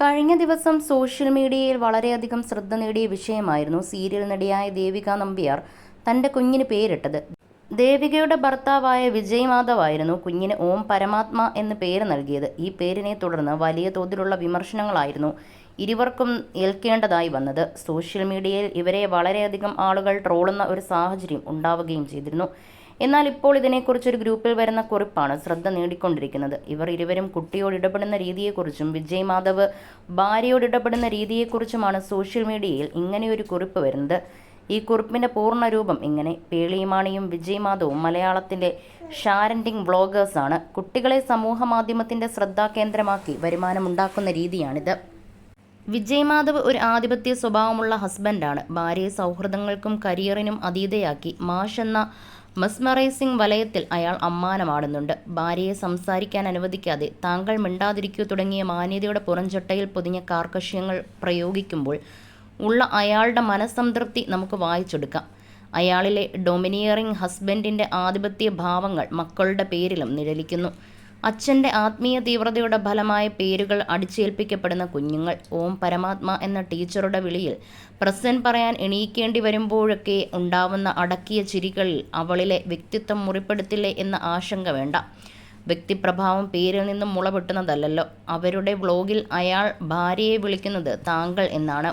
കഴിഞ്ഞ ദിവസം സോഷ്യൽ മീഡിയയിൽ വളരെയധികം ശ്രദ്ധ നേടിയ വിഷയമായിരുന്നു സീരിയൽ നടിയായ ദേവിക നമ്പ്യാർ തന്റെ കുഞ്ഞിന് പേരിട്ടത്. ദേവികയുടെ ഭർത്താവായ വിജയ് മാധവായിരുന്നു കുഞ്ഞിന് ഓം പരമാത്മ എന്ന് പേര് നൽകിയത്. ഈ പേരിനെ തുടർന്ന് വലിയ തോതിലുള്ള വിമർശനങ്ങളായിരുന്നു ഇരുവർക്കും ഏൽക്കേണ്ടതായി വന്നത്. സോഷ്യൽ മീഡിയയിൽ ഇവരെ വളരെയധികം ആളുകൾ ട്രോളുന്ന ഒരു സാഹചര്യം ഉണ്ടാവുകയും ചെയ്തിരുന്നു. എന്നാൽ ഇപ്പോൾ ഇതിനെക്കുറിച്ചൊരു ഗ്രൂപ്പിൽ വരുന്ന കുറിപ്പാണ് ശ്രദ്ധ നേടിക്കൊണ്ടിരിക്കുന്നത്. ഇവർ ഇരുവരും കുട്ടിയോട് ഇടപെടുന്ന രീതിയെക്കുറിച്ചും വിജയ് മാധവ് ഭാര്യയോട് ഇടപെടുന്ന രീതിയെക്കുറിച്ചുമാണ് സോഷ്യൽ മീഡിയയിൽ ഇങ്ങനെയൊരു കുറിപ്പ് വരുന്നത്. ഈ കുറിപ്പിന്റെ പൂർണ രൂപം ഇങ്ങനെ പേളിമാണിയും വിജയ് മാധവും മലയാളത്തിന്റെ ഷാരന്റിംഗ് വ്ളോഗേഴ്സാണ് കുട്ടികളെ സമൂഹ മാധ്യമത്തിന്റെ ശ്രദ്ധാകേന്ദ്രമാക്കി വരുമാനമുണ്ടാക്കുന്ന രീതിയാണിത്. വിജയ് മാധവ് ഒരു ആധിപത്യ സ്വഭാവമുള്ള ഹസ്ബൻഡാണ്. ഭാര്യയെ സൗഹൃദങ്ങൾക്കും കരിയറിനും അതീതയാക്കി. മാഷ് എന്ന മസ്മറൈസിംഗ് വലയത്തിൽ അയാൾ അമ്മാനമാടുന്നുണ്ട്. ഭാര്യയെ സംസാരിക്കാൻ അനുവദിക്കാതെ താങ്കൾ മിണ്ടാതിരിക്കൂ തുടങ്ങിയ മാന്യതയുടെ പുറംചട്ടയിൽ പൊതിഞ്ഞ കാർക്കശ്യങ്ങൾ പ്രയോഗിക്കുമ്പോൾ ഉള്ള അയാളുടെ മനസ്സംതൃപ്തി നമുക്ക് വായിച്ചെടുക്കാം. അയാളിലെ ഡൊമിനിയറിംഗ് ഹസ്ബൻഡിന്റെ ആധിപത്യ ഭാവങ്ങൾ മക്കളുടെ പേരിലും നിഴലിക്കുന്നു. അച്ഛന്റെ ആത്മീയ തീവ്രതയുടെ ഫലമായ പേരുകൾ അടിച്ചേൽപ്പിക്കപ്പെടുന്ന കുഞ്ഞുങ്ങൾ. ഓം പരമാത്മ എന്ന ടീച്ചറുടെ വിളിയിൽ പ്രസന്റ് പറയാൻ എണീക്കേണ്ടി വരുമ്പോഴൊക്കെ ഉണ്ടാവുന്ന അടക്കിയ ചിരികളിൽ അവളിലെ വ്യക്തിത്വം മുറിപ്പെടുത്തില്ലേ എന്ന ആശങ്ക വേണ്ട. വ്യക്തിപ്രഭാവം പേരിൽ നിന്നും മുളപൊട്ടുന്നതല്ലല്ലോ. അവരുടെ വ്ലോഗിൽ അയാൾ ഭാര്യയെ വിളിക്കുന്നത് താങ്കൾ എന്നാണ്.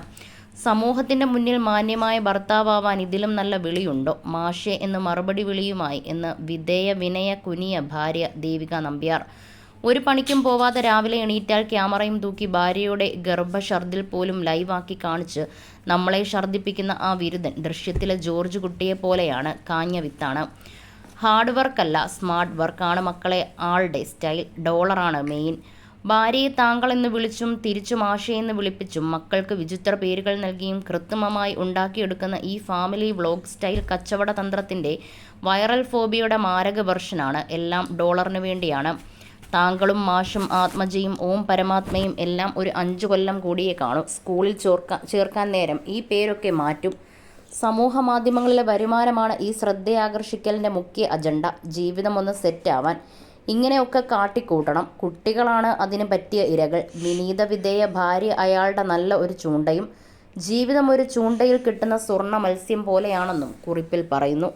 സമൂഹത്തിന്റെ മുന്നിൽ മാന്യമായ ഭർത്താവാൻ ഇതിലും നല്ല വിളിയുണ്ടോ? മാഷെ എന്ന് മറുപടി വിളിയുമായി എന്ന് വിധേയ വിനയ കുനിയ ഭാര്യ ദേവിക നമ്പ്യാർ. ഒരു പണിക്കും പോവാതെ രാവിലെ എണീറ്റാൽ ക്യാമറയും തൂക്കി ഭാര്യയുടെ ഗർഭഷർദിൽ പോലും ലൈവാക്കി കാണിച്ച് നമ്മളെ ഛർദിപ്പിക്കുന്ന ആ വിരുദ്ധൻ ദൃശ്യത്തിലെ ജോർജ് കുട്ടിയെ പോലെയാണ് കാഞ്ഞ വിത്താണ്. ഹാർഡ് വർക്കല്ല സ്മാർട്ട് വർക്കാണ് മക്കളെ ആളുടെ സ്റ്റൈൽ. ഡോളറാണ് മെയിൻ. ഭാര്യയെ താങ്കൾ എന്ന് വിളിച്ചും തിരിച്ചും ആശയെന്ന് വിളിപ്പിച്ചും മക്കൾക്ക് വിചിത്ര പേരുകൾ നൽകിയും കൃത്രിമമായി ഉണ്ടാക്കിയെടുക്കുന്ന ഈ ഫാമിലി വ്ളോഗ് സ്റ്റൈൽ കച്ചവട തന്ത്രത്തിന്റെ വൈറൽ ഫോബിയുടെ മാരക വെർഷനാണ്. എല്ലാം ഡോളറിന് വേണ്ടിയാണ്. താങ്കളും മാഷും ആത്മജയും ഓം പരമാത്മയും എല്ലാം ഒരു അഞ്ചു കൊല്ലം കൂടിയേ കാണും. സ്കൂളിൽ ചേർക്കാൻ ചേർക്കാൻ നേരം ഈ പേരൊക്കെ മാറ്റും. സമൂഹ മാധ്യമങ്ങളിലെ വരുമാനമാണ് ഈ ശ്രദ്ധയാകർഷിക്കലിന്റെ മുഖ്യ അജണ്ട. ജീവിതം ഒന്ന് സെറ്റാവാൻ ഇങ്ങനെയൊക്കെ കാട്ടിക്കൂട്ടണം. കുട്ടികളാണ് അതിന് പറ്റിയ ഇരകൾ. വിനീത വിധേയ ഭാര്യ അയാളുടെ നല്ല ഒരു ചൂണ്ടയും ജീവിതം ഒരു ചൂണ്ടയിൽ കിട്ടുന്ന സ്വർണ മത്സ്യം പോലെയാണെന്നും കുറിപ്പിൽ പറയുന്നു.